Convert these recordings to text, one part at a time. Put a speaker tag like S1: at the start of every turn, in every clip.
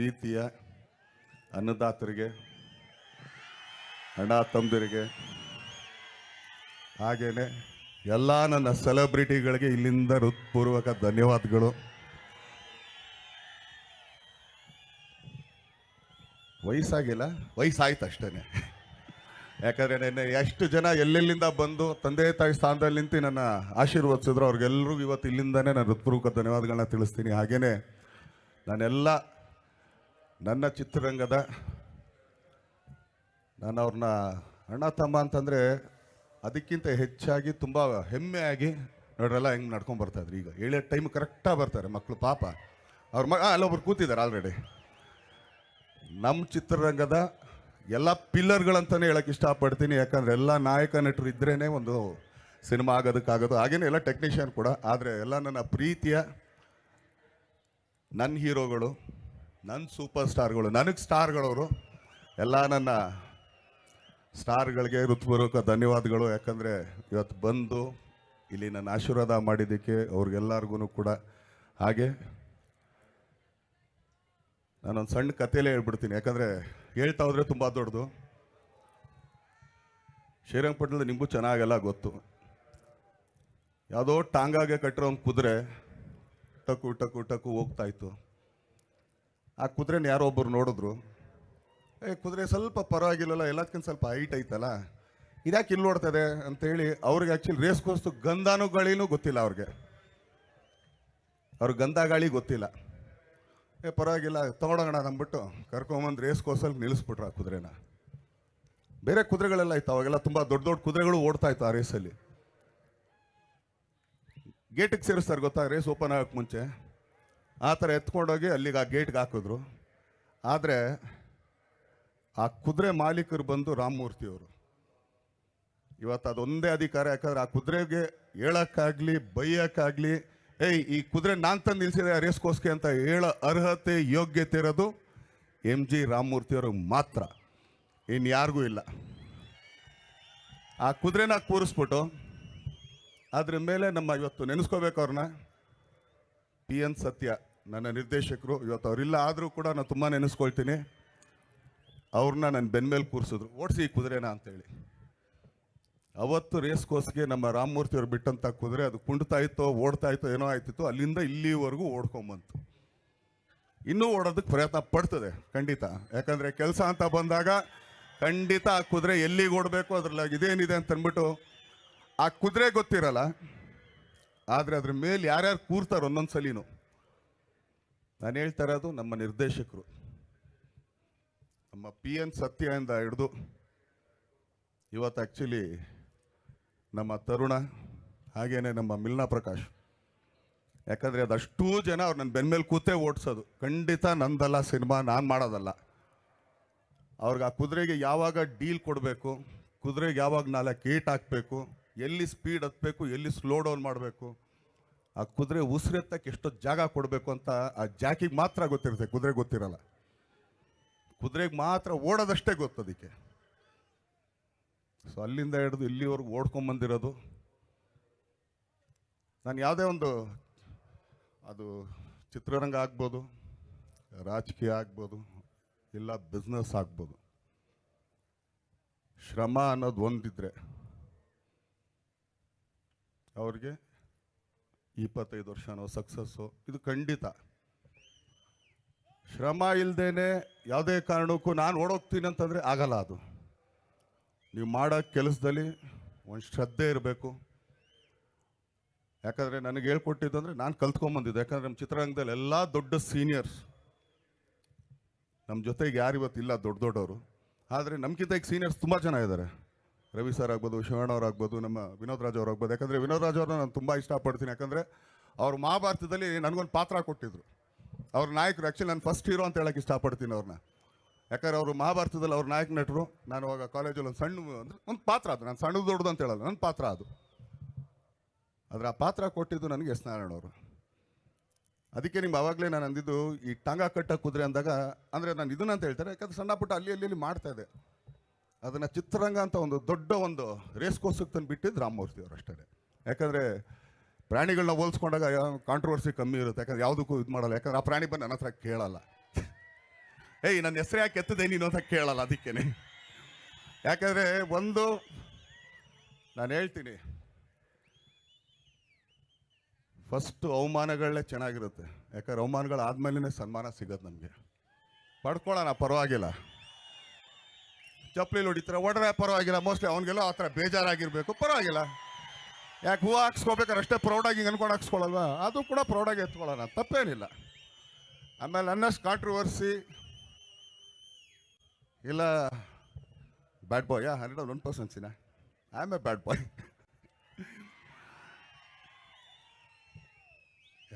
S1: ಪ್ರೀತಿಯ ಅನ್ನದಾತರಿಗೆ, ಅಣ್ಣ ತಂದಿರಿಗೆ ಹಾಗೇನೆ ಎಲ್ಲ ನನ್ನ ಸೆಲೆಬ್ರಿಟಿಗಳಿಗೆ ಇಲ್ಲಿಂದ ಹೃತ್ಪೂರ್ವಕ ಧನ್ಯವಾದಗಳು. ವಯಸ್ಸಾಗಿಲ್ಲ, ವಯಸ್ಸಾಯ್ತು ಅಷ್ಟೇ ಯಾಕಂದರೆ ನೆನ್ನೆ ಎಷ್ಟು ಜನ ಎಲ್ಲೆಲ್ಲಿಂದ ಬಂದು ತಂದೆ ತಾಯಿ ಸ್ಥಾನದಲ್ಲಿ ನಿಂತು ನನ್ನ ಆಶೀರ್ವದಿಸಿದ್ರು ಅವ್ರಿಗೆಲ್ಲರಿಗೂ ಇವತ್ತು ಇಲ್ಲಿಂದನೇ ನಾನು ಹೃತ್ಪೂರ್ವಕ ಧನ್ಯವಾದಗಳನ್ನ ತಿಳಿಸ್ತೀನಿ. ಹಾಗೆಯೇ ನಾನೆಲ್ಲ ನನ್ನ ಚಿತ್ರರಂಗದ ನಾನು ಅವ್ರನ್ನ ಅಣ್ಣ ತಮ್ಮ ಅಂತಂದರೆ ಅದಕ್ಕಿಂತ ಹೆಚ್ಚಾಗಿ ತುಂಬ ಹೆಮ್ಮೆಯಾಗಿ ನೋಡ್ರಲ್ಲ ಹೆಂಗೆ ನಡ್ಕೊಂಡು ಬರ್ತಾ ಇದ್ರು. ಈಗ ಏಳೇ ಟೈಮ್ ಕರೆಕ್ಟಾಗಿ ಬರ್ತಾರೆ ಮಕ್ಕಳು ಪಾಪ. ಅವ್ರ ಮ ಅಲ್ಲೊಬ್ರು ಕೂತಿದ್ದಾರೆ ಆಲ್ರೆಡಿ ನಮ್ಮ ಚಿತ್ರರಂಗದ ಎಲ್ಲ ಪಿಲ್ಲರ್ಗಳಂತಲೇ ಹೇಳೋಕ್ಕೆ ಇಷ್ಟಪಡ್ತೀನಿ. ಯಾಕಂದರೆ ಎಲ್ಲ ನಾಯಕ ನಟರು ಇದ್ರೇ ಒಂದು ಸಿನಿಮಾ ಆಗೋದಕ್ಕಾಗೋದು ಹಾಗೇನೆ ಎಲ್ಲ ಟೆಕ್ನಿಷಿಯನ್ ಕೂಡ. ಆದರೆ ಎಲ್ಲ ನನ್ನ ಪ್ರೀತಿಯ ನನ್ನ ಹೀರೋಗಳು ನನ್ನ ಸೂಪರ್ ಸ್ಟಾರ್ಗಳು, ನನಗೆ ಸ್ಟಾರ್ಗಳವರು, ಎಲ್ಲ ನನ್ನ ಸ್ಟಾರ್ಗಳಿಗೆ ಋತುಪೂರ್ವಕ ಧನ್ಯವಾದಗಳು. ಯಾಕಂದರೆ ಇವತ್ತು ಬಂದು ಇಲ್ಲಿ ನನ್ನ ಆಶೀರ್ವಾದ ಮಾಡಿದ್ದಕ್ಕೆ ಅವ್ರಿಗೆಲ್ಲರಿಗೂ ಕೂಡ ಹಾಗೆ. ನಾನೊಂದು ಸಣ್ಣ ಕಥೆಯಲ್ಲೇ ಹೇಳ್ಬಿಡ್ತೀನಿ. ಯಾಕಂದರೆ ಹೇಳ್ತಾ ಹೋದರೆ ತುಂಬ ದೊಡ್ಡದು. ಶ್ರೀರಂಗಪಟ್ಟಣದ ನಿಮಗೂ ಚೆನ್ನಾಗೆಲ್ಲ ಗೊತ್ತು. ಯಾವುದೋ ಟಾಂಗಾಗೆ ಕಟ್ಟಿರೋ ಒಂದು ಕುದುರೆ, ಟಕು ಟಕು ಟಕು ಹೋಗ್ತಾ ಇತ್ತು. ಆ ಕುದುರೆನ ಯಾರೋ ಒಬ್ಬರು ನೋಡಿದ್ರು. ಏ, ಕುದುರೆ ಸ್ವಲ್ಪ ಪರವಾಗಿಲ್ಲಲ್ಲ ಎಲ್ಲದಕ್ಕಿಂತ ಸ್ವಲ್ಪ ಹೈಟ್ ಐತಲ್ಲ, ಇದ್ಯಾಕೆ ಇಲ್ಲಿ ನೋಡ್ತದೆ ಅಂತೇಳಿ ಅವ್ರಿಗೆ ಆ್ಯಕ್ಚುಲಿ ರೇಸ್ ಕೋರ್ಸ್ತು ಗಂಧಾನು ಗಾಳಿನೂ ಗೊತ್ತಿಲ್ಲ ಅವ್ರಿಗೆ. ಅವ್ರಿಗೆ ಗಂಧ ಗಾಳಿ ಗೊತ್ತಿಲ್ಲ. ಏ, ಪರವಾಗಿಲ್ಲ ತಗೊಳೋಣ ಅಂದ್ಬಿಟ್ಟು ಕರ್ಕೊಂಬಂದು ರೇಸ್ ಕೋರ್ಸಲ್ಲಿ ನಿಲ್ಲಿಸ್ಬಿಟ್ರು ಆ ಕುದುರೆನ. ಬೇರೆ ಕುದುರೆಗಳೆಲ್ಲ ಇತ್ತು, ಅವಾಗೆಲ್ಲ ತುಂಬ ದೊಡ್ಡ ದೊಡ್ಡ ಕುದುರೆಗಳು ಓಡ್ತಾ ಇತ್ತು ಆ ರೇಸಲ್ಲಿ ಗೇಟಿಗೆ ಸೇರಿಸ್ತಾರೆ ಗೊತ್ತಾ ರೇಸ್ ಓಪನ್ ಆಗೋಕ್ಕೆ ಮುಂಚೆ? ಆ ಥರ ಎತ್ಕೊಂಡೋಗಿ ಅಲ್ಲಿಗೆ ಆ ಗೇಟ್ಗೆ ಹಾಕಿದ್ರು. ಆದರೆ ಆ ಕುದುರೆ ಮಾಲೀಕರು ಬಂದು ರಾಮಮೂರ್ತಿಯವರು ಇವತ್ತು ಅದೊಂದೇ ಅಧಿಕಾರ, ಯಾಕಂದ್ರೆ ಆ ಕುದುರೆಗೆ ಹೇಳೋಕ್ಕಾಗಲಿ, ಬೈಯೋಕ್ಕಾಗಲಿ, ಏಯ್, ಈ ಕುದುರೆ ನಾನು ತಂದು ನಿಲ್ಸಿದೆ ರೇಸ್ಗೋಸ್ಗೆ ಅಂತ ಹೇಳೋ ಅರ್ಹತೆ, ಯೋಗ್ಯತೆ ಇರೋದು ಎಂ ಜಿ ರಾಮಮೂರ್ತಿಯವ್ರಿಗೆ ಮಾತ್ರ. ಇನ್ಯಾರಿಗೂ ಇಲ್ಲ. ಆ ಕುದುರೆನ ಕೂರಿಸ್ಬಿಟ್ಟು ಅದ್ರ ಮೇಲೆ ನಮ್ಮ ಇವತ್ತು ನೆನೆಸ್ಕೋಬೇಕು ಅವ್ರನ್ನ. ಪಿ ಎನ್ ಸತ್ಯ. ನನ್ನ ನಿರ್ದೇಶಕರು, ಇವತ್ತು ಅವರಿಲ್ಲ ಆದರೂ ಕೂಡ ನಾನು ತುಂಬ ನೆನೆಸ್ಕೊಳ್ತೀನಿ. ಅವ್ರನ್ನ ನನ್ನ ಬೆನ್ಮೇಲೆ ಕೂರಿಸಿದ್ರು. ಓಡಿಸಿ ಈ ಕುದುರೆನ ಅಂತೇಳಿ. ಅವತ್ತು ರೇಸ್ ಕೋರ್ಸ್ಗೆ ನಮ್ಮ ರಾಮಮೂರ್ತಿ ಅವ್ರು ಬಿಟ್ಟಂಥ ಕುದುರೆ, ಅದು ಕುಂಡ್ತಾ ಇತ್ತೋ, ಓಡ್ತಾ ಇತ್ತೋ, ಏನೋ ಆಯ್ತಿತ್ತು, ಅಲ್ಲಿಂದ ಇಲ್ಲಿವರೆಗೂ ಓಡ್ಕೊಂಬಂತು ಇನ್ನೂ ಓಡೋದಕ್ಕೆ ಪ್ರಯತ್ನ ಪಡ್ತದೆ, ಖಂಡಿತ. ಯಾಕಂದರೆ ಕೆಲಸ ಅಂತ ಬಂದಾಗ ಖಂಡಿತ ಆ ಕುದುರೆ ಎಲ್ಲಿಗೆ ಓಡಬೇಕು ಅದ್ರಲ್ಲಿ ಇದೇನಿದೆ ಅಂತ ಅಂದ್ಬಿಟ್ಟು ಆ ಕುದುರೆ ಗೊತ್ತಿರಲ್ಲ. ಆದರೆ ಅದ್ರ ಮೇಲೆ ಯಾರ್ಯಾರು ಕೂರ್ತಾರೆ ಒಂದೊಂದು ಸಲಿನೂ. ನಾನು ಹೇಳ್ತಾ ಇರೋದು ನಮ್ಮ ನಿರ್ದೇಶಕರು. ನಮ್ಮ ಪಿ ಎನ್ ಸತ್ಯದಿಂದ ಹಿಡಿದು ಇವತ್ತು ಆ್ಯಕ್ಚುಲಿ ನಮ್ಮ ತರುಣ ಹಾಗೇನೆ ನಮ್ಮ ಮಿಲ್ನಾ ಪ್ರಕಾಶ್. ಯಾಕಂದರೆ ಅದಷ್ಟು ಜನ ಅವ್ರು ನನ್ನ ಬೆನ್ಮೇಲೆ ಕೂತೇ ಓಡಿಸೋದು. ಖಂಡಿತ ನಂದಲ್ಲ ಸಿನಿಮಾ, ನಾನು ಮಾಡೋದಲ್ಲ. ಅವ್ರಿಗೆ ಆ ಕುದುರೆಗೆ ಯಾವಾಗ ಡೀಲ್ ಕೊಡಬೇಕು, ಕುದುರೆಗೆ ಯಾವಾಗ ನಾಲ್ಕು ಏಟ್ ಹಾಕಬೇಕು, ಎಲ್ಲಿ ಸ್ಪೀಡ್ ಹತ್ತಬೇಕು ಎಲ್ಲಿ ಸ್ಲೋ ಡೌನ್ ಮಾಡಬೇಕು ಆ ಕುದುರೆ ಉಸಿರೆತ್ತಕ್ಕೆ ಎಷ್ಟೊತ್ತು ಜಾಗ ಕೊಡಬೇಕು ಅಂತ ಆ ಜಾಕಿಗೆ ಮಾತ್ರ ಗೊತ್ತಿರುತ್ತೆ ಕುದುರೆ ಗೊತ್ತಿರಲ್ಲ. ಕುದುರೆಗೆ ಮಾತ್ರ ಓಡೋದಷ್ಟೇ ಗೊತ್ತು ಅದಕ್ಕೆ. ಸೊ ಅಲ್ಲಿಂದ ಹಿಡಿದು ಇಲ್ಲಿವರೆಗೂ ಓಡ್ಕೊಂಬಂದಿರೋದು. ನಾನು ಯಾವುದೇ ಒಂದು ಅದು ಚಿತ್ರರಂಗ ಆಗ್ಬೋದು, ರಾಜಕೀಯ ಆಗ್ಬೋದು, ಇಲ್ಲ ಬಿಸ್ನೆಸ್ ಆಗ್ಬೋದು. ಶ್ರಮ ಅನ್ನೋದು ಒಂದಿದ್ರೆ, ಅವ್ರಿಗೆ ಇಪ್ಪತ್ತೈದು ವರ್ಷನೋ ಸಕ್ಸಸ್ಸು ಇದು ಖಂಡಿತ. ಶ್ರಮ ಇಲ್ಲದೇನೆ ಯಾವುದೇ ಕಾರಣಕ್ಕೂ ನಾನು ಓಡೋಗ್ತೀನಿ ಅಂತಂದರೆ ಆಗಲ್ಲ ಅದು. ನೀವು ಮಾಡೋ ಕೆಲಸದಲ್ಲಿ ಒಂದು ಶ್ರದ್ಧೆ ಇರಬೇಕು. ಯಾಕಂದರೆ ನನಗೆ ಹೇಳ್ಕೊಟ್ಟಿದ್ದು ಅಂದರೆ ನಾನು ಕಲ್ತ್ಕೊಂಬಂದಿದ್ದೆ. ಯಾಕಂದರೆ ನಮ್ಮ ಚಿತ್ರರಂಗದಲ್ಲಿ ಎಲ್ಲ ದೊಡ್ಡ ಸೀನಿಯರ್ಸ್ ನಮ್ಮ ಜೊತೆಗೆ ಯಾರು ಇವತ್ತಿಲ್ಲ ದೊಡ್ಡ ದೊಡ್ಡವರು. ಆದರೆ ನಮ್ಗಿಂತ ಈಗ ಸೀನಿಯರ್ಸ್ ತುಂಬ ಜನ ಇದ್ದಾರೆ ರವಿ ಸರ್ ಆಗ್ಬೋದು, ಶಿವಣ್ಣ ಅವ್ರು ಆಗ್ಬೋದು, ನಮ್ಮ ವಿನೋದ್ ರಾಜ್ ಅವ್ರು ಆಗ್ಬೋದು. ಯಾಕಂದರೆ ವಿನೋದ್ ರಾಜ್ ಅವ್ರನ್ನ ನಾನು ತುಂಬ ಇಷ್ಟಪಡ್ತೀನಿ. ಯಾಕಂದರೆ ಅವ್ರು ಮಹಾಭಾರತದಲ್ಲಿ ನನಗೊಂದು ಪಾತ್ರ ಕೊಟ್ಟಿದ್ರು. ಅವ್ರ ನಾಯಕರು ಆ್ಯಕ್ಚುಲಿ ನಾನು ಫಸ್ಟ್ ಹೀರೋ ಅಂತ ಹೇಳೋಕ್ಕೆ ಇಷ್ಟಪಡ್ತೀನಿ ಅವ್ರನ್ನ ಯಾಕಂದ್ರೆ ಅವರು ಮಹಾಭಾರತದಲ್ಲಿ ಅವ್ರ ನಾಯಕ ನಟರು. ನಾನು ಅವಾಗ ಕಾಲೇಜಲ್ಲಿ ಒಂದು ಸಣ್ಣ, ಅಂದರೆ ಒಂದು ಪಾತ್ರ ಅದು. ನಾನು ಸಣ್ಣದು ದೊಡ್ಡದು ಅಂತ ಹೇಳಲ್ಲ ನನ್ನ ಪಾತ್ರ ಅದು. ಆದರೆ ಆ ಪಾತ್ರ ಕೊಟ್ಟಿದ್ದು ನನಗೆ ಎಸ್ ನಾರಾಯಣ ಅವರು. ಅದಕ್ಕೆ ನಿಮ್ಗೆ ಅವಾಗಲೇ ನಾನು ಅಂದಿದ್ದು ಈ ಟಾಂಗ ಕಟ್ಟ ಕುದುರೆ ಅಂದಾಗ, ಅಂದರೆ ನಾನು ಇದನ್ನಂತ ಹೇಳ್ತಾರೆ. ಯಾಕಂದ್ರೆ ಸಣ್ಣ ಪುಟ್ಟ ಅಲ್ಲಿ ಅಲ್ಲಿ ಮಾಡ್ತಾ ಇದೆ. ಅದನ್ನು ಚಿತ್ರರಂಗ ಅಂತ ಒಂದು ದೊಡ್ಡ ಒಂದು ರೇಸ್ ಕೋರ್ಸಕ್ಕೆ ತಂದು ಬಿಟ್ಟಿದ್ದು ರಾಮಮೂರ್ತಿ ಅವರು ಅಷ್ಟೇ ಯಾಕಂದರೆ ಪ್ರಾಣಿಗಳನ್ನ ಹೋಲಿಸ್ಕೊಂಡಾಗ ಕಾಂಟ್ರವರ್ಸಿ ಕಮ್ಮಿ ಇರುತ್ತೆ. ಯಾಕಂದ್ರೆ ಯಾವುದಕ್ಕೂ ಇದು ಮಾಡಲ್ಲ. ಯಾಕಂದ್ರೆ ಆ ಪ್ರಾಣಿ ಬಂದು ನನ್ನ ಹತ್ರ ಕೇಳಲ್ಲ. ಏಯ್, ನನ್ನ ಹೆಸರು ಯಾಕೆ ಎತ್ತದೆ ನೀನು ಅಂತ ಕೇಳಲ್ಲ ಅದಕ್ಕೇನೆ. ಯಾಕಂದರೆ ಒಂದು, ನಾನು ಹೇಳ್ತೀನಿ. ಫಸ್ಟ್ ಅವಮಾನಗಳೇ ಚೆನ್ನಾಗಿರುತ್ತೆ. ಯಾಕಂದ್ರೆ ಅವಮಾನಗಳು ಆದ್ಮೇಲೆ ಸನ್ಮಾನ ಸಿಗೋದು ನಮಗೆ. ಪಡ್ಕೊಳ್ಳೋಣ, ಪರವಾಗಿಲ್ಲ. ಚಪ್ಪಲಿ ಹೊಡಿತಾರೆ ಒಡವೆ ಪರವಾಗಿಲ್ಲ. ಮೋಸ್ಟ್ಲಿ ಅವನಿಗೆಲ್ಲ ಆ ಥರ ಬೇಜಾರಾಗಿರಬೇಕು. ಪರವಾಗಿಲ್ಲ. ಯಾಕೆ ಹೂವು ಹಾಕ್ಸ್ಕೋಬೇಕಾದ್ರೆ ಅಷ್ಟೇ ಪ್ರೌಡಾಗಿ ಅನ್ಕೊಂಡು ಹಾಕ್ಸ್ಕೊಳ್ಳಲ್ವಾ ಅದು ಕೂಡ ಪ್ರೌಡಾಗಿ ಎತ್ಕೊಳ್ಳೋಣ. ತಪ್ಪೇನಿಲ್ಲ. ಆಮೇಲೆ ಅನ್ನಷ್ಟು ಕಾಂಟ್ರವರ್ಸಿ ಇಲ್ಲ bad boy hundred one ಪರ್ಸೆನ್ಸಿನ I am a bad boy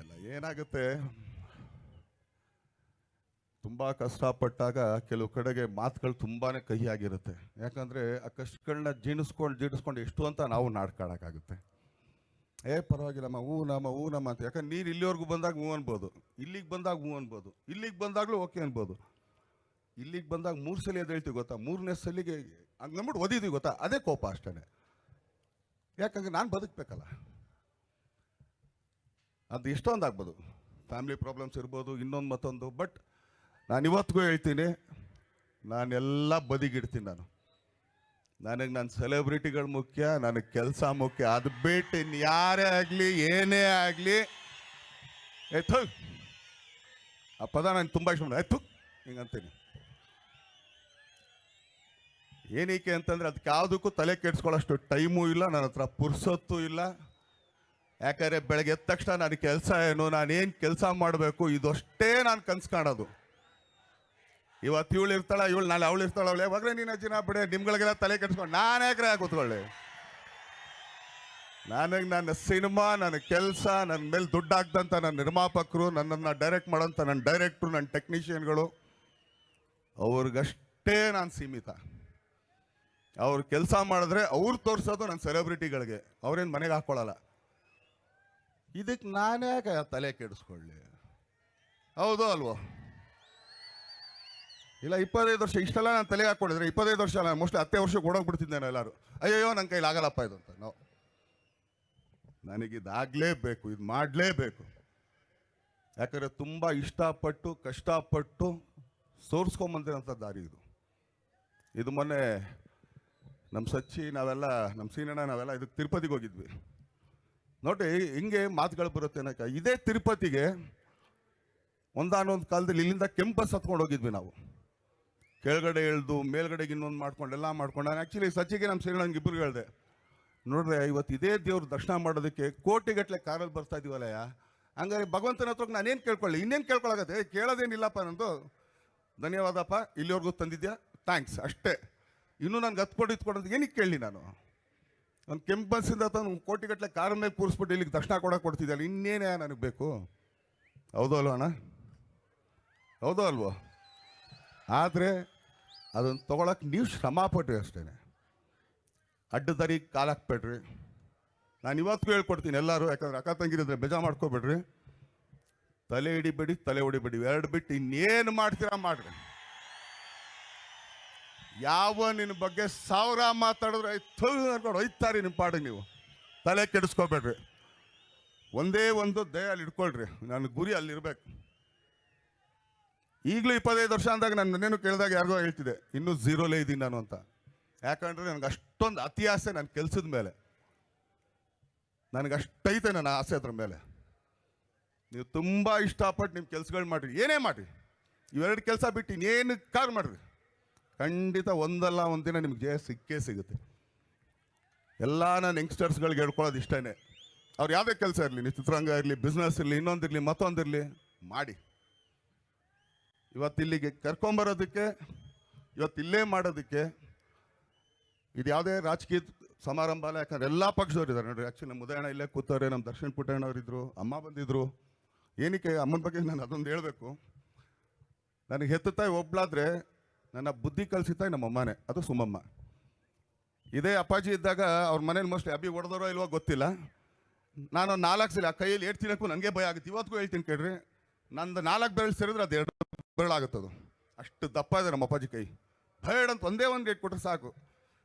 S1: ಎಲ್ಲ ಏನಾಗುತ್ತೆ? ತುಂಬ ಕಷ್ಟಪಟ್ಟಾಗ ಕೆಲವು ಕಡೆಗೆ ಮಾತುಗಳು ತುಂಬಾ ಕಹಿಯಾಗಿರುತ್ತೆ. ಯಾಕಂದರೆ ಆ ಕಷ್ಟಗಳನ್ನ ಜೀಣಿಸ್ಕೊಂಡು ಜೀರ್ಣಿಸ್ಕೊಂಡು ಎಷ್ಟು ಅಂತ ನಾವು ನಾಡ್ಕಾಡೋಕ್ಕಾಗುತ್ತೆ ಏ ಪರವಾಗಿಲ್ಲಮ್ಮ ಹೂ ನಮ್ಮ ಹೂ ನಮ್ಮ ಅಂತ. ಯಾಕಂದ್ರೆ ನೀರು ಇಲ್ಲಿವರೆಗೂ ಬಂದಾಗ ಹೂ ಅನ್ಬೋದು. ಇಲ್ಲಿಗೆ ಬಂದಾಗ ಹೂ ಅನ್ಬೋದು. ಇಲ್ಲಿಗೆ ಬಂದಾಗಲೂ ಓಕೆ ಅನ್ಬೋದು. ಇಲ್ಲಿಗೆ ಬಂದಾಗ ಮೂರು ಸಲ ಅದು ಹೇಳ್ತೀವಿ ಗೊತ್ತಾ? ಮೂರನೇ ಸಲಿಗೆ ಹಂಗೆ ನಂಬಿಟ್ಟು ಓದಿದ್ವಿ ಗೊತ್ತಾ? ಅದೇ ಕೋಪ ಅಷ್ಟೇ ಯಾಕಂದ್ರೆ ನಾನು ಬದುಕಬೇಕಲ್ಲ. ಅದು ಇಷ್ಟೊಂದು ಆಗ್ಬೋದು ಫ್ಯಾಮಿಲಿ ಪ್ರಾಬ್ಲಮ್ಸ್ ಇರ್ಬೋದು, ಇನ್ನೊಂದು ಮತ್ತೊಂದು, ಬಟ್ ನಾನು ಇವತ್ತಿಗೂ ಹೇಳ್ತೀನಿ ನಾನೆಲ್ಲ ಬದಿಗಿಡ್ತೀನಿ ನಾನು. ನನಗೆ ನನ್ನ ಸೆಲೆಬ್ರಿಟಿಗಳು ಮುಖ್ಯ, ನನಗೆ ಕೆಲಸ ಮುಖ್ಯ. ಅದು ಬಿಟ್ಟು ಇನ್ನು ಯಾರೇ ಆಗಲಿ, ಏನೇ ಆಗಲಿ. ಎತ್ತು ಆ ಪದ ನನಗೆ ತುಂಬ ಇಷ್ಟ ಎತ್ತು ಹಿಂಗಂತೀನಿ ಏನಕ್ಕೆ ಅಂತಂದ್ರೆ ಅದಕ್ಕೆ ಯಾವುದಕ್ಕೂ ತಲೆ ಕೆಡಿಸ್ಕೊಳ್ಳೋಷ್ಟು ಟೈಮು ಇಲ್ಲ, ನನ್ನ ಹತ್ರ ಪುರ್ಸೊತ್ತು ಇಲ್ಲ. ಯಾಕಂದರೆ ಬೆಳಗ್ಗೆ ಎದ್ದ ತಕ್ಷಣ ನನಗೆ ಕೆಲಸ ಏನು ನಾನೇನು ಕೆಲಸ ಮಾಡಬೇಕು, ಇದಷ್ಟೇ ನಾನು ಕನ್ಸು ಕಾಣೋದು. ಇವತ್ತು ಇವಳು ಇರ್ತಾಳ, ಇವಳು ನಾಳೆ ಅವಳು ಇರ್ತಾಳ, ಅವಳು ಯಾವಾಗ್ರೆ ನೀನು ಅಜ್ಜಿನ ಬಿಡೆ, ನಿಮ್ಗಳಿಗೆಲ್ಲ ತಲೆ ಕೆಡಿಸ್ಕೊಂಡು ನಾನು ಯಾಕ್ರೆ ಕೂತ್ಕೊಳ್ಳಿ. ನನಗೆ ನನ್ನ ಸಿನಿಮಾ, ನನ್ನ ಕೆಲಸ ನನ್ನ ಮೇಲೆ ದುಡ್ಡು ಹಾಕ್ದಂಥ ನನ್ನ ನಿರ್ಮಾಪಕರು, ನನ್ನನ್ನು ಡೈರೆಕ್ಟ್ ಮಾಡೋಂಥ ನನ್ನ ಡೈರೆಕ್ಟ್ರು ನನ್ನ ಟೆಕ್ನಿಷಿಯನ್ಗಳು ಅವ್ರಿಗಷ್ಟೇ ನಾನು ಸೀಮಿತ. ಅವ್ರು ಕೆಲಸ ಮಾಡಿದ್ರೆ ಅವ್ರು ತೋರಿಸೋದು ನನ್ನ ಸೆಲೆಬ್ರಿಟಿಗಳಿಗೆ ಅವ್ರೇನು ಮನೆಗೆ ಹಾಕ್ಕೊಳ್ಳಲ್ಲ ಇದಕ್ಕೆ ನಾನೇ ತಲೆ ಕೆಡಿಸ್ಕೊಳ್ಳಿ. ಹೌದು ಅಲ್ವೋ? ಇಲ್ಲ, ಇಪ್ಪತ್ತೈದು ವರ್ಷ ಇಷ್ಟೆಲ್ಲ ನಾನು ತಲೆಗೆ ಹಾಕ್ಕೊಂಡಿದ್ರೆ ಇಪ್ಪತ್ತೈದು ವರ್ಷ ಅಲ್ಲ ಮೋಸ್ಟ್ಲಿ ಹತ್ತೇ ವರ್ಷಕ್ಕೆ ಓಡೋಗ್ಬಿಡ್ತಿದ್ದೆ ನಾನು ಎಲ್ಲರೂ. ಅಯ್ಯಯ್ಯೋ ನನ್ನ ಕೈಲಿ ಆಗಲ್ಲಪ್ಪ ಇದು ಅಂತ ನಾವು ನನಗಿದಾಗಲೇಬೇಕು, ಇದು ಮಾಡಲೇಬೇಕು. ಯಾಕಂದರೆ ತುಂಬ ಇಷ್ಟಪಟ್ಟು, ಕಷ್ಟಪಟ್ಟು ಸೋರಿಸ್ಕೊಂಬಂದಿರೋಂಥ ದಾರಿ ಇದು. ಇದು ಮೊನ್ನೆ ನಮ್ಮ ಸಚ್ಚಿ, ನಾವೆಲ್ಲ ನಮ್ಮ ಸೀನಣ್ಣ, ನಾವೆಲ್ಲ ಇದಕ್ಕೆ ತಿರುಪತಿಗೆ ಹೋಗಿದ್ವಿ. ನೋಡಿ, ಹಿಂಗೆ ಮಾತುಗಳು ಬರುತ್ತೆ ಅನ್ನೋಕೆ ಇದೇ ತಿರುಪತಿಗೆ ಒಂದಾನೊಂದು ಕಾಲದಲ್ಲಿ ಇಲ್ಲಿಂದ ಕೆಂಪಸ್ ಹತ್ಕೊಂಡು ಹೋಗಿದ್ವಿ ನಾವು. ಕೆಳಗಡೆ ಎಳ್ದು ಮೇಲ್ಗಡೆಗೆ ಇನ್ನೊಂದು ಮಾಡ್ಕೊಂಡು, ಎಲ್ಲ ಮಾಡ್ಕೊಂಡು. ನಾನು ಆ್ಯಕ್ಚುಲಿ ಸಚಿಗೆ ನಮ್ಮ ಶ್ರೀರಂಗ್ ಇಬ್ಬರು ಹೇಳಿದೆ. ನೋಡ್ರಿ ಇವತ್ತು ಇದೇ ದೇವ್ರ ದರ್ಶನ ಮಾಡೋದಕ್ಕೆ ಕೋಟಿಗಟ್ಟಲೆ ಕಾರಲ್ಲಿ ಬರ್ತಾ ಇದೀವಲ್ಲಯ್ಯ ಹಂಗಾರೆ ಭಗವಂತನ ಹತ್ರ ನಾನೇನು ಕೇಳ್ಕೊಳ್ಳಿ? ಇನ್ನೇನು ಕೇಳ್ಕೊಳ್ಳಾಗತ್ತೆ ಕೇಳೋದೇನಿಲ್ಲಪ್ಪ ನಂದು. ಧನ್ಯವಾದಪ್ಪ. ಇಲ್ಲಿವರೆಗೂ ತಂದಿದ್ಯಾ? ಥ್ಯಾಂಕ್ಸ್. ಅಷ್ಟೇ. ಇನ್ನೂ ನನಗೆ ಹತ್ಕೊಂಡು ಇತ್ಕೊಡೋದು ಏನಕ್ಕೆ ಕೇಳಲಿ ನಾನು? ಒಂದು ಕೆಂಪು ಬಸ್ಸಿಂದ ತಂದು ಕೋಟಿಗಟ್ಟಲೆ ಕಾರ ಮೇಲೆ ಕೂರಿಸ್ಬಿಟ್ಟು ಇಲ್ಲಿಗೆ ದರ್ಶನ ಕೊಡೋಕೆ ಕೊಡ್ತಿದ್ದಲ್ಲ ಇನ್ನೇನೇ ನನಗೆ ಬೇಕು? ಹೌದೋ ಅಲ್ವ ಅಣ್ಣ ಹೌದೋ ಅಲ್ವೋ? ಆದರೆ ಅದನ್ನು ತೊಗೊಳಕ್ಕೆ ನೀವು ಶ್ರಮ ಪಟ್ರಿ ಅಷ್ಟೇ ದಾರಿ ಕಾಲು ನಾನು ಇವತ್ತಿಗೂ ಹೇಳ್ಕೊಡ್ತೀನಿ ಎಲ್ಲರೂ, ಯಾಕಂದ್ರೆ ಅಕ್ಕ ತಂಗಿರಿದ್ರೆ ಬೇಜಾ ಮಾಡ್ಕೋಬೇಡ್ರಿ. ತಲೆ ಹಿಡಿಬೇಡಿ, ತಲೆ ಹೊಡಿಬೇಡಿ. ಎರಡು ಬಿಟ್ಟು ಇನ್ನೇನು ಮಾಡ್ತೀರಾ ಮಾಡ್ರಿ. ಯಾವ ನಿನ್ನ ಬಗ್ಗೆ ಸಾವಿರ ಮಾತಾಡಿದ್ರೆ ಅನ್ಕೊಂಡು ಒಯ್ತಾರೆ ನಿಮ್ಮ ಪಾಡಿಗೆ ನೀವು. ತಲೆ ಕೆಡಿಸ್ಕೋಬೇಡ್ರಿ. ಒಂದೇ ಒಂದು ದಯಲ್ಲಿ ಇಟ್ಕೊಳ್ರಿ. ನನ್ನ ಗುರಿ ಅಲ್ಲಿರ್ಬೇಕು. ಈಗಲೂ ಇಪ್ಪತ್ತೈದು ವರ್ಷ ಅಂದಾಗ ನಾನು ನನ್ನೇನು ಕೇಳಿದಾಗ ಯಾರಿಗೋ ಹೇಳ್ತಿದ್ದೆ, ಇನ್ನೂ ಝೀರೋಲೇ ಇದ್ದೀನಿ ನಾನು ಅಂತ. ಯಾಕಂದರೆ ನನಗೆ ಅಷ್ಟೊಂದು ಅತಿ ಆಸೆ ನನ್ನ ಕೆಲಸದ ಮೇಲೆ. ನನಗೆ ಅಷ್ಟೈತೆ ನನ್ನ ಆಸೆ ಅದ್ರ ಮೇಲೆ. ನೀವು ತುಂಬ ಇಷ್ಟಪಟ್ಟು ನಿಮ್ಮ ಕೆಲಸಗಳು ಮಾಡಿರಿ. ಏನೇ ಮಾಡಿರಿ. ಇವೆರಡು ಕೆಲಸ ಬಿಟ್ಟು ಇನ್ನೇನು ಕಾರ್ ಮಾಡಿರಿ. ಖಂಡಿತ ಒಂದಲ್ಲ ಒಂದಿನ ನಿಮ್ಗೆ ಜಯ ಸಿಕ್ಕೇ ಸಿಗುತ್ತೆ. ಎಲ್ಲ ನಾನು ಯಂಗ್ಸ್ಟರ್ಸ್ಗಳಿಗೆ ಹೇಳ್ಕೊಳ್ಳೋದು ಇಷ್ಟನೇ. ಅವ್ರು ಯಾವುದೇ ಕೆಲಸ ಇರಲಿ, ನೀವು ಚಿತ್ರರಂಗ ಇರಲಿ ಬಿಸ್ನೆಸ್ ಇರಲಿ ಇನ್ನೊಂದಿರಲಿ ಮತ್ತೊಂದಿರಲಿ ಮಾಡಿ. ಇವತ್ತು ಇಲ್ಲಿಗೆ ಕರ್ಕೊಂಬರೋದಕ್ಕೆ ಇವತ್ತು ಇಲ್ಲೇ ಮಾಡೋದಕ್ಕೆ, ಇದು ಯಾವುದೇ ರಾಜಕೀಯ ಸಮಾರಂಭ ಅಲ್ಲ, ಯಾಕಂದ್ರೆ ಎಲ್ಲ ಪಕ್ಷದವ್ರು ಇದ್ದಾರೆ. ನೋಡ್ರಿ ಆ್ಯಕ್ಚುಲಿ ನಮ್ಮ ಇಲ್ಲೇ ಕೂತವ್ರೆ, ನಮ್ಮ ದರ್ಶನ್ ಪುಟ್ಟಣ್ಣವ್ರು ಇದ್ರು, ಅಮ್ಮ ಬಂದಿದ್ರು. ಏನಕ್ಕೆ ಅಮ್ಮನ ಬಗ್ಗೆ ನಾನು ಅದೊಂದು ಹೇಳಬೇಕು. ನನಗೆ ಹೆತ್ತ ತಾಯಿ ನನ್ನ ಬುದ್ಧಿ ಕಲಿಸಿತಾಯಿ ನಮ್ಮ ಅಮ್ಮನೇ, ಅದು ಸುಮ್ಮಮ್ಮ ಇದೇ ಅಪ್ಪಾಜಿ ಇದ್ದಾಗ ಅವ್ರ ಮನೇಲಿ ಮೋಸ್ಟ್ಲಿ ಅಬ್ಬಿ ಹೊಡೆದರೋ ಇಲ್ವೋ ಗೊತ್ತಿಲ್ಲ. ನಾನು ನಾಲ್ಕು ಸಲ ಆ ಕೈಯಲ್ಲಿ ಏಟ್ ತಿನ್ನೋಕ್ಕೂ ನನಗೆ ಭಯ ಆಗುತ್ತೆ. ಇವತ್ತಿಗೂ ಹೇಳ್ತೀನಿ ಕೇಳ್ರಿ, ನಂದು ನಾಲ್ಕು ಬೆರಳು ಸೇರಿದ್ರೆ ಅದು ಎರಡು ಬೆರಳಾಗುತ್ತದು? ಅಷ್ಟು ದಪ್ಪ ಇದೆ ನಮ್ಮ ಅಪ್ಪಾಜಿ ಕೈ. ಭಯಡ್ ಅಂತ ಒಂದೇ ಒಂದು ಗೇಟ್ ಕೊಟ್ಟರೆ ಸಾಕು.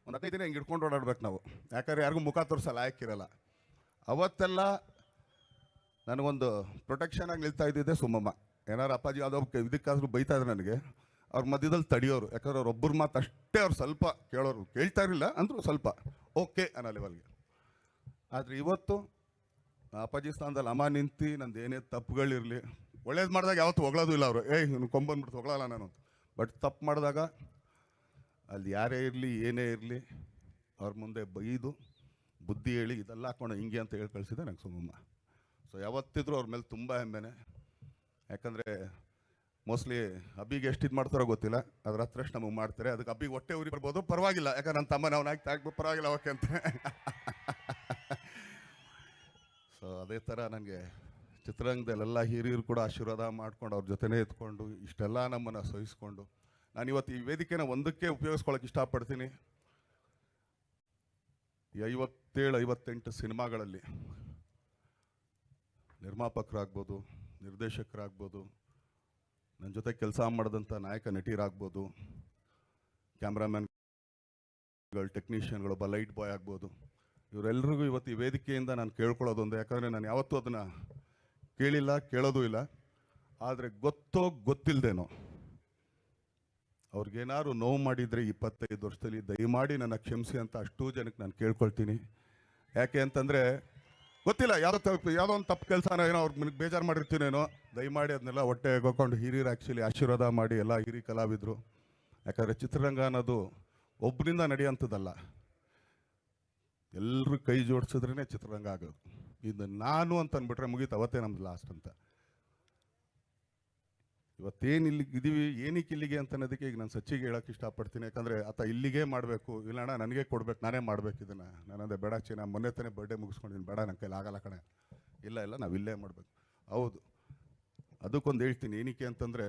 S1: ಒಂದು ಹದಿನೈದು ದಿನ ಹಿಂಗೆ ಇಟ್ಕೊಂಡು ಓಡಾಡ್ಬೇಕು ನಾವು. ಯಾಕಂದ್ರೆ ಯಾರಿಗೂ ಮುಖ ತೋರಿಸಲ್ಲ ಆಯ್ಕಿರಲ್ಲ ಅವತ್ತೆಲ್ಲ ನನಗೊಂದು ಪ್ರೊಟೆಕ್ಷನ್ ಆಗಿ ನಿಲ್ತಾ ಇದ್ದಿದ್ದೆ ಸುಮ್ಮಮ್ಮ. ಏನಾರು ಅಪ್ಪಾಜಿ ಯಾವುದೋ ಇದಕ್ಕಾದ್ರೂ ಬೈತಾ ಇದ್ರು ನನಗೆ, ಅವ್ರ ಮಧ್ಯದಲ್ಲಿ ತಡೆಯೋರು. ಯಾಕಂದ್ರೆ ಅವ್ರು ಒಬ್ಬರ ಮಾತು ಅಷ್ಟೇ ಅವ್ರು ಸ್ವಲ್ಪ ಕೇಳೋರು. ಕೇಳ್ತಾ ಇರಲಿಲ್ಲ, ಅಂದರೂ ಸ್ವಲ್ಪ ಓಕೆ ಅನ್ನೋ ಲೆವೆಲ್ಗೆ ಆದರೆ ಇವತ್ತು ಅಪ್ಪಾಜಿ ಸ್ಥಾನದಲ್ಲಿ ಅಮ್ಮ ನಿಂತು ನಂದು ಏನೇ ತಪ್ಪುಗಳಿರಲಿ ಒಳ್ಳೇದು ಮಾಡಿದಾಗ ಯಾವತ್ತೂ ಹೊಗಳೋದು ಇಲ್ಲ ಅವರು. ಏಯ್, ಇವ್ನು ಕೊಂಬಂದ್ಬಿಟ್ಟು ಹೊಗಳಲ್ಲ ನಾನು ಬಟ್ ತಪ್ಪು ಮಾಡಿದಾಗ ಅಲ್ಲಿ ಯಾರೇ ಇರಲಿ, ಏನೇ ಇರಲಿ, ಅವ್ರ ಮುಂದೆ ಬೈದು, ಬುದ್ಧಿ ಹೇಳಿ ಇದೆಲ್ಲ ಹಾಕೊಂಡು ಹಿಂಗೆ ಅಂತ ಹೇಳಿ ಕಳಿಸಿದೆ ನಂಗೆ ಸುಮ್ಮಮ್ಮ ಸೊ ಯಾವತ್ತಿದ್ರೂ ಅವ್ರ ಮೇಲೆ ತುಂಬ ಹೆಮ್ಮೆನೆ. ಯಾಕಂದರೆ ಮೋಸ್ಟ್ಲಿ ಅಬ್ಬಿಗೆ ಎಷ್ಟು ಇದು ಮಾಡ್ತಾರೋ ಗೊತ್ತಿಲ್ಲ. ಅದ್ರ ಹತ್ರ ಅಷ್ಟು ನಮಗೆ ಮಾಡ್ತಾರೆ. ಅದಕ್ಕೆ ಅಬ್ಬಿಗೆ ಹೊಟ್ಟೆ ಉರಿ ಬರ್ಬೋದು. ಪರವಾಗಿಲ್ಲ. ಯಾಕಂದ್ರೆ ನನ್ನ ತಮ್ಮ ನಾವು ನಾಯ್ತು ಆಗ್ಬೋದು ಪರವಾಗಿಲ್ಲ ಓಕೆ ಅಂತ. ಸೊ ಅದೇ ಥರ ನನಗೆ ಚಿತ್ರರಂಗದಲ್ಲೆಲ್ಲ ಹಿರಿಯರು ಕೂಡ ಆಶೀರ್ವಾದ ಮಾಡ್ಕೊಂಡು ಅವ್ರ ಜೊತೆನೇ ಎತ್ಕೊಂಡು ಇಷ್ಟೆಲ್ಲ ನಮ್ಮನ್ನು ಸಹಿಸ್ಕೊಂಡು. ನಾನು ಇವತ್ತು ಈ ವೇದಿಕೆನ ಒಂದಕ್ಕೆ ಉಪಯೋಗಿಸ್ಕೊಳಕ್ಕೆ ಇಷ್ಟಪಡ್ತೀನಿ. ಐವತ್ತೇಳು, ಐವತ್ತೆಂಟು ಸಿನಿಮಾಗಳಲ್ಲಿ ನಿರ್ಮಾಪಕರಾಗ್ಬೋದು, ನಿರ್ದೇಶಕರಾಗ್ಬೋದು ನನ್ನ ಜೊತೆ ಕೆಲಸ ಮಾಡಿದಂಥ ನಾಯಕ ನಟಿಯರಾಗ್ಬೋದು ಕ್ಯಾಮ್ರಾಮನ್ಗಳು ಟೆಕ್ನಿಷಿಯನ್ಗಳು ಒಬ್ಬ ಲೈಟ್ ಬಾಯ್ ಆಗ್ಬೋದು. ಇವರೆಲ್ಲರಿಗೂ ಇವತ್ತು ಈ ವೇದಿಕೆಯಿಂದ ನಾನು ಕೇಳ್ಕೊಳ್ಳೋದೊಂದು. ಯಾಕಂದರೆ ನಾನು ಯಾವತ್ತೂ ಅದನ್ನು ಕೇಳಿಲ್ಲ, ಕೇಳೋದು ಇಲ್ಲ. ಆದರೆ ಗೊತ್ತೋ ಗೊತ್ತಿಲ್ಲದೇನೋ ಅವ್ರಿಗೇನಾದ್ರು ನೋವು ಮಾಡಿದರೆ ಇಪ್ಪತ್ತೈದು ವರ್ಷದಲ್ಲಿ ದಯಮಾಡಿ ನನ್ನ ಕ್ಷಮಿಸಿ ಅಂತ ಅಷ್ಟು ಜನಕ್ಕೆ ನಾನು ಕೇಳ್ಕೊಳ್ತೀನಿ. ಯಾಕೆ ಅಂತಂದರೆ ಗೊತ್ತಿಲ್ಲ, ಯಾವುದೋ ತಪ್ಪು, ಯಾವುದೋ ಒಂದು ತಪ್ಪು ಕೆಲಸನ ಏನೋ ಅವ್ರಿಗೆ ನನಗೆ ಬೇಜಾರು ಮಾಡಿರ್ತೀನೇನೋ, ದಯಮಾಡಿ ಅದನ್ನೆಲ್ಲ ಹೊಟ್ಟೆ ಹೋಗ್ಕೊಂಡು ಹಿರಿಯರು ಆ್ಯಕ್ಚುಲಿ ಆಶೀರ್ವಾದ ಮಾಡಿ ಎಲ್ಲ ಹಿರಿ ಕಲಾವಿದರು. ಯಾಕಂದರೆ ಚಿತ್ರರಂಗ ಅನ್ನೋದು ಒಬ್ಬರಿಂದ ನಡೆಯೋಂಥದ್ದಲ್ಲ. ಎಲ್ಲರೂ ಕೈ ಜೋಡಿಸಿದ್ರೇ ಚಿತ್ರರಂಗ ಆಗೋದು. ಇದು ನಾನು ಅಂತ ಅಂದ್ಬಿಟ್ರೆ ಮುಗೀತು, ಅವತ್ತೇ ನಮ್ದು ಲಾಸ್ಟ್ ಅಂತ. ಇವತ್ತೇನು ಇಲ್ಲಿ ಇದೀವಿ, ಏನಕ್ಕೆ ಇಲ್ಲಿಗೆ ಅಂತ ಅನ್ನೋದಕ್ಕೆ ಈಗ ನಾನು ಸಚ್ಚಿಗೆ ಹೇಳೋಕೆ ಇಷ್ಟಪಡ್ತೀನಿ. ಯಾಕಂದರೆ ಆತ ಇಲ್ಲಿಗೆ ಮಾಡಬೇಕು. ಇಲ್ಲಣ್ಣ ನನಗೆ ಕೊಡ್ಬೇಕು, ನಾನೇ ಮಾಡ್ಬೇಕು ಇದನ್ನು. ನಾನಂದೆ ಬೇಡ ಚೀನಾ ಮೊನ್ನೆ ತಾನೇ ಬರ್ಡೇ ಮುಗಿಸ್ಕೊಂಡಿದ್ದೀನಿ. ಬೇಡ ನನ್ನ ಕೈಲಿ ಆಗಲ್ಲ ಕಣೆ. ಇಲ್ಲ ಇಲ್ಲ, ನಾವು ಇಲ್ಲೇ ಮಾಡಬೇಕು. ಹೌದು. ಅದಕ್ಕೊಂದು ಹೇಳ್ತೀನಿ, ಏನಕ್ಕೆ ಅಂತಂದರೆ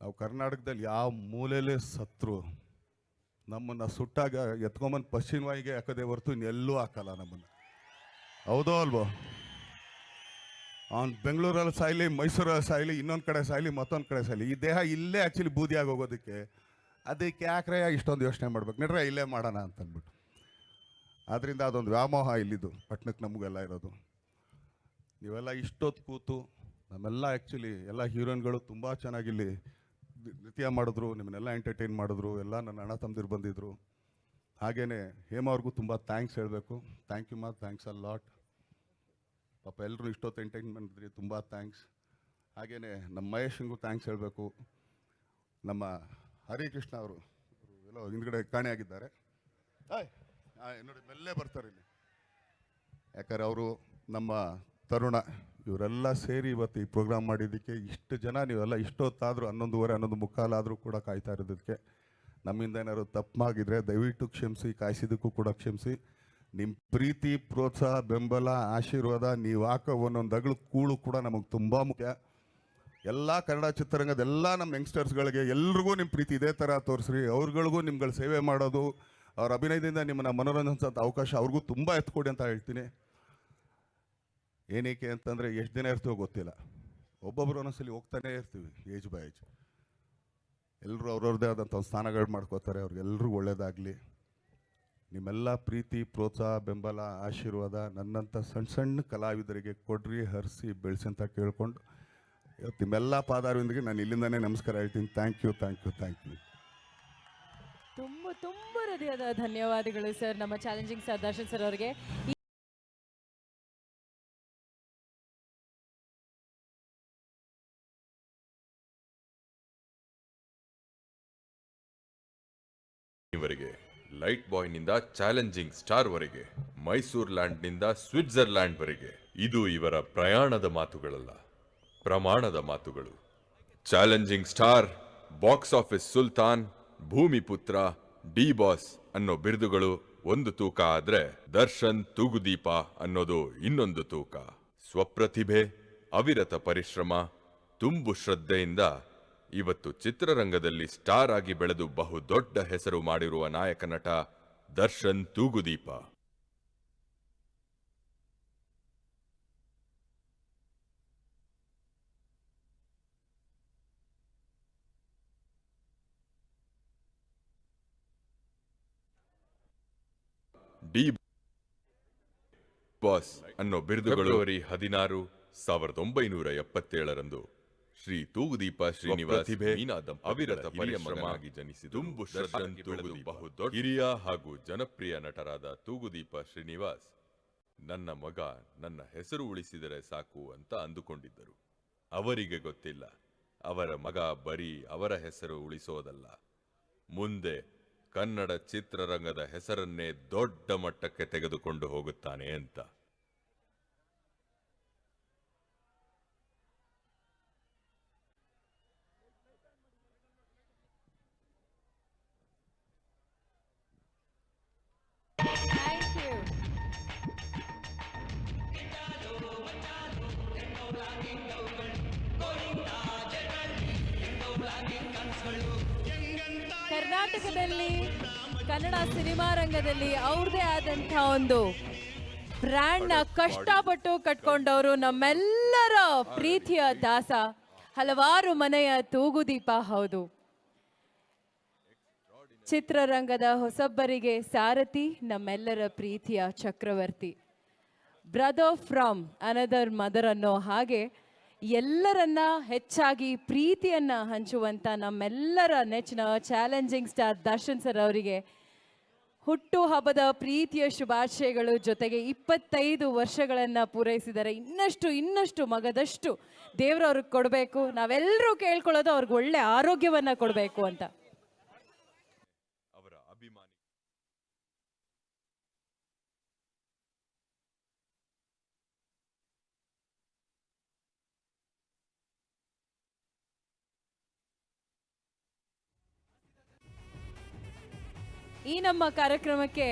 S1: ನಾವು ಕರ್ನಾಟಕದಲ್ಲಿ ಯಾವ ಮೂಲೆಯಲ್ಲೇ ಸತ್ರು ನಮ್ಮನ್ನು ಸುಟ್ಟಾಗ ಎತ್ಕೊಂಬಂದು ಪಶ್ಚಿಮವಾಯಿಗೆ ಹಾಕೋದೇ ಹೊರತು ಇನ್ನೆಲ್ಲೂ ಹಾಕಲ್ಲ ನಮ್ಮನ್ನು. ಹೌದೋ ಅಲ್ವೋ? ಅವ್ನು ಬೆಂಗಳೂರಲ್ಲಿ ಸಾಯ್ಲಿ ಮೈಸೂರಲ್ಲಿ ಸಾಯ್ಲಿ, ಇನ್ನೊಂದು ಕಡೆ ಸಾಯ್ಲಿ, ಮತ್ತೊಂದು ಕಡೆ ಸಾಯಲಿ, ಈ ದೇಹ ಇಲ್ಲೇ ಆ್ಯಕ್ಚುಲಿ ಬೂದಿಯಾಗಿ ಹೋಗೋದಕ್ಕೆ ಅದಕ್ಕೆ ಯಾಕ್ರೆ ಇಷ್ಟೊಂದು ಯೋಚನೆ ಮಾಡ್ಬೇಕು. ನಡ್ರೆ ಇಲ್ಲೇ ಮಾಡೋಣ ಅಂತ ಅಂದ್ಬಿಟ್ಟು ಆದ್ದರಿಂದ ಅದೊಂದು ವ್ಯಾಮೋಹ ಇಲ್ಲಿದ್ದು ಪಟ್ಟಣಕ್ಕೆ ನಮಗೆಲ್ಲ ಇರೋದು. ನೀವೆಲ್ಲ ಇಷ್ಟೊತ್ತು ಕೂತು, ನಮ್ಮೆಲ್ಲ ಆ್ಯಕ್ಚುಲಿ ಎಲ್ಲ ಹೀರೋಯಿನ್ಗಳು ತುಂಬ ಚೆನ್ನಾಗಿ ಇಲ್ಲಿ ನಿ- ನೃತ್ಯ ಮಾಡಿದ್ರು ನಿಮ್ಮನ್ನೆಲ್ಲ ಎಂಟರ್ಟೈನ್ ಮಾಡಿದ್ರು ಎಲ್ಲ ನನ್ನ ಅಣ್ಣ ತಂದಿರು ಬಂದಿದ್ದರು ಹಾಗೆಯೇ ಹೇಮ ಅವ್ರಿಗೂ ತುಂಬ ಥ್ಯಾಂಕ್ಸ್ ಹೇಳಬೇಕು. ಥ್ಯಾಂಕ್ ಯು ಮಾ. ಥ್ಯಾಂಕ್ಸ್ ಅ ಲಾಟ್ ಪಾಪ ಎಲ್ಲರೂ ಇಷ್ಟೊತ್ತು ಎಂಟರ್ಟೈನ್ಮೆಂಟ್ ಮಾಡಿದ್ರಿ ತುಂಬ ಥ್ಯಾಂಕ್ಸ್ ಹಾಗೆಯೇ ನಮ್ಮ ಮಹೇಶಂಗೂ ಥ್ಯಾಂಕ್ಸ್ ಹೇಳಬೇಕು. ನಮ್ಮ ಹರಿಕೃಷ್ಣ ಅವರು ಎಲ್ಲೋ ಹಿಂದ್ಗಡೆ ಕಾಣೆಯಾಗಿದ್ದಾರೆ ನೋಡಿ ಮೆಲ್ಲೇ ಬರ್ತಾರೆ ಇಲ್ಲಿ. ಯಾಕಂದ್ರೆ ಅವರು ನಮ್ಮ ತರುಣ. ಇವರೆಲ್ಲ ಸೇರಿ ಇವತ್ತು ಈ ಪ್ರೋಗ್ರಾಮ್ ಮಾಡಿದ್ದಕ್ಕೆ ಇಷ್ಟು ಜನ ನೀವೆಲ್ಲ ಇಷ್ಟೊತ್ತಾದರೂ ಹನ್ನೊಂದುವರೆ, ಹನ್ನೊಂದು ಮುಕ್ಕಾಲಾದರೂ ಕೂಡ ಕಾಯ್ತಾ ಇರೋದಕ್ಕೆ. ನಮ್ಮಿಂದ ಏನಾದ್ರು ತಪ್ಪಾಗಿದ್ರೆ ದಯವಿಟ್ಟು ಕ್ಷಮಿಸಿ, ಕಾಯಿಸಿದ್ದಕ್ಕೂ ಕೂಡ ಕ್ಷಮಿಸಿ. ನಿಮ್ಮ ಪ್ರೀತಿ, ಪ್ರೋತ್ಸಾಹ, ಬೆಂಬಲ, ಆಶೀರ್ವಾದ, ನೀವು ಹಾಕೋ ಒಂದೊಂದು ಅಗಳು ಕೂಳು ಕೂಡ ನಮಗೆ ತುಂಬ ಮುಖ್ಯ. ಎಲ್ಲ ಕನ್ನಡ ಚಿತ್ರರಂಗದ ಎಲ್ಲ ನಮ್ಮ ಯಂಗ್ಸ್ಟರ್ಸ್ಗಳಿಗೆ ಎಲ್ರಿಗೂ ನಿಮ್ಮ ಪ್ರೀತಿ ಇದೇ ಥರ ತೋರಿಸ್ರಿ. ಅವ್ರುಗಳಿಗೂ ನಿಮ್ಗಳ ಸೇವೆ ಮಾಡೋದು, ಅವ್ರ ಅಭಿನಯದಿಂದ ನಿಮ್ಮನ್ನ ಮನೋರಂಜನೆ ಅವಕಾಶ ಅವ್ರಿಗೂ ತುಂಬ ಎತ್ಕೊಡಿ ಅಂತ ಹೇಳ್ತೀನಿ. ಏನಕ್ಕೆ ಅಂತಂದರೆ ಎಷ್ಟು ದಿನ ಇರ್ತೀವೋ ಗೊತ್ತಿಲ್ಲ. ಒಬ್ಬೊಬ್ರು ಒಂದೊಂದ್ಸಲಿ ಹೋಗ್ತಾನೆ ಇರ್ತೀವಿ, ಏಜ್ ಬೈ ಏಜ್. ಎಲ್ಲರೂ ಅವ್ರವ್ರದ್ದೇ ಆದಂಥ ಒಂದು ಸ್ಥಾನಗಳು ಮಾಡ್ಕೋತಾರೆ ಅವ್ರಿಗೆಲ್ರಿಗೂ ಒಳ್ಳೇದಾಗಲಿ. ನಿಮ್ಮೆಲ್ಲ ಪ್ರೀತಿ, ಪ್ರೋತ್ಸಾಹ, ಬೆಂಬಲ, ಆಶೀರ್ವಾದ ನನ್ನಂಥ ಸಣ್ಣ ಸಣ್ಣ ಕಲಾವಿದರಿಗೆ ಕೊಡ್ರಿ, ಹರಿಸಿ, ಬೆಳೆಸಿ ಅಂತ ಕೇಳಿಕೊಂಡು ಇವತ್ತು ನಿಮ್ಮೆಲ್ಲ ಪಾದಾರವಿಂದಿಗೆ ನಾನು ಇಲ್ಲಿಂದನೇ ನಮಸ್ಕಾರ ಹೇಳ್ತೀನಿ. Thank you thank you thank you
S2: ತುಂಬ ತುಂಬ ಹೃದಯದ ಧನ್ಯವಾದಗಳು ಸರ್, ನಮ್ಮ ಚಾಲೆಂಜಿಂಗ್ ಸರ್ ದರ್ಶನ್ ಸರ್ ಅವರಿಗೆ.
S3: ಲೈಟ್ ಬಾಯ್ನಿಂದ ಚಾಲೆಂಜಿಂಗ್ ಸ್ಟಾರ್ ವರೆಗೆ ಮೈಸೂರ್ ಲ್ಯಾಂಡ್ನಿಂದ ಸ್ವಿಟ್ಜರ್ಲ್ಯಾಂಡ್ವರೆಗೆ ಇದು ಇವರ ಪ್ರಯಾಣದ ಮಾತುಗಳಲ್ಲ, ಪ್ರಮಾಣದ ಮಾತುಗಳು. ಚಾಲೆಂಜಿಂಗ್ ಸ್ಟಾರ್ ಬಾಕ್ಸ್ ಆಫೀಸ್ ಸುಲ್ತಾನ್ ಭೂಮಿಪುತ್ರ ಡಿ ಬಾಸ್ ಅನ್ನೋ ಬಿರುದುಗಳು ಒಂದು ತೂಕ ಆದ್ರೆ ದರ್ಶನ್ ತೂಗುದೀಪ ಅನ್ನೋದು ಇನ್ನೊಂದು ತೂಕ. ಸ್ವಪ್ರತಿಭೆ, ಅವಿರತ ಪರಿಶ್ರಮ, ತುಂಬು ಶ್ರದ್ಧೆಯಿಂದ ಇವತ್ತು ಚಿತ್ರರಂಗದಲ್ಲಿ ಸ್ಟಾರ್ ಆಗಿ ಬೆಳೆದು ಬಹು ದೊಡ್ಡ ಹೆಸರು ಮಾಡಿರುವ ನಾಯಕ ನಟ ದರ್ಶನ್ ತೂಗುದೀಪ. ಡಿ ಬಾಸ್ ಅನ್ನೋ ಬಿರುದುಗಳು ಫೆಬ್ರವರಿ ಹದಿನಾರು ಸಾವಿರದ ಒಂಬೈನೂರ ಎಪ್ಪತ್ತೇಳರಂದು. ಶ್ರೀ ತೂಗುದೀಪ ಶ್ರೀನಿವಾಸ್ ಅವಿರತ ಪರಿಶ್ರಮವಾಗಿ ಜನಿಸಿದ ತುಂಬು ಶ್ರದ್ಧೆಂದು ಬಹು ಹಿರಿಯ ಹಾಗೂ ಜನಪ್ರಿಯ ನಟರಾದ ತೂಗುದೀಪ ಶ್ರೀನಿವಾಸ್ ನನ್ನ ಮಗ ನನ್ನ ಹೆಸರು ಉಳಿಸಿದರೆ ಸಾಕು ಅಂತ ಅಂದುಕೊಂಡಿದ್ದರು. ಅವರಿಗೆ ಗೊತ್ತಿಲ್ಲ. ಅವರ ಮಗ ಬರೀ ಅವರ ಹೆಸರು ಉಳಿಸೋದಲ್ಲ. ಮುಂದೆ ಕನ್ನಡ ಚಿತ್ರರಂಗದ ಹೆಸರನ್ನೇ ದೊಡ್ಡ ಮಟ್ಟಕ್ಕೆ ತೆಗೆದುಕೊಂಡು ಹೋಗುತ್ತಾನೆ ಅಂತ.
S2: ಆದಂಥ ಒಂದು ಬ್ರ್ಯಾಂಡ್ನ ಕಷ್ಟಪಟ್ಟು ಕಟ್ಕೊಂಡವರು ನಮ್ಮೆಲ್ಲರ ಪ್ರೀತಿಯ ದಾಸ. ಹಲವಾರು ಮನೆಯ ತೂಗುದೀಪ ಹೌದು. ಚಿತ್ರರಂಗದ ಹೊಸಬ್ಬರಿಗೆ ಸಾರಥಿ ನಮ್ಮೆಲ್ಲರ ಪ್ರೀತಿಯ ಚಕ್ರವರ್ತಿ. ಬ್ರದರ್ ಫ್ರಮ್ ಅನದರ್ ಮದರ್ ಅನ್ನೋ ಹಾಗೆ ಎಲ್ಲರನ್ನ ಹೆಚ್ಚಾಗಿ ಪ್ರೀತಿಯನ್ನ ಹಂಚುವಂತ ನಮ್ಮೆಲ್ಲರ ನೆಚ್ಚಿನ ಚಾಲೆಂಜಿಂಗ್ ಸ್ಟಾರ್ ದರ್ಶನ್ ಸರ್ ಅವರಿಗೆ ಹುಟ್ಟು ಹಬ್ಬದ ಪ್ರೀತಿಯ ಶುಭಾಶಯಗಳು ಜೊತೆಗೆ ಇಪ್ಪತ್ತೈದು ವರ್ಷಗಳನ್ನು ಪೂರೈಸಿದರೆ ಇನ್ನಷ್ಟು ಇನ್ನಷ್ಟು ಮಗದಷ್ಟು ದೇವ್ರು ಅವ್ರಿಗೆ ಕೊಡಬೇಕು. ನಾವೆಲ್ಲರೂ ಕೇಳ್ಕೊಳ್ಳೋದು ಅವ್ರಿಗೆ ಒಳ್ಳೆ ಆರೋಗ್ಯವನ್ನ ಕೊಡಬೇಕು ಅಂತ. ಈ ನಮ್ಮ ಕಾರ್ಯಕ್ರಮಕ್ಕೆ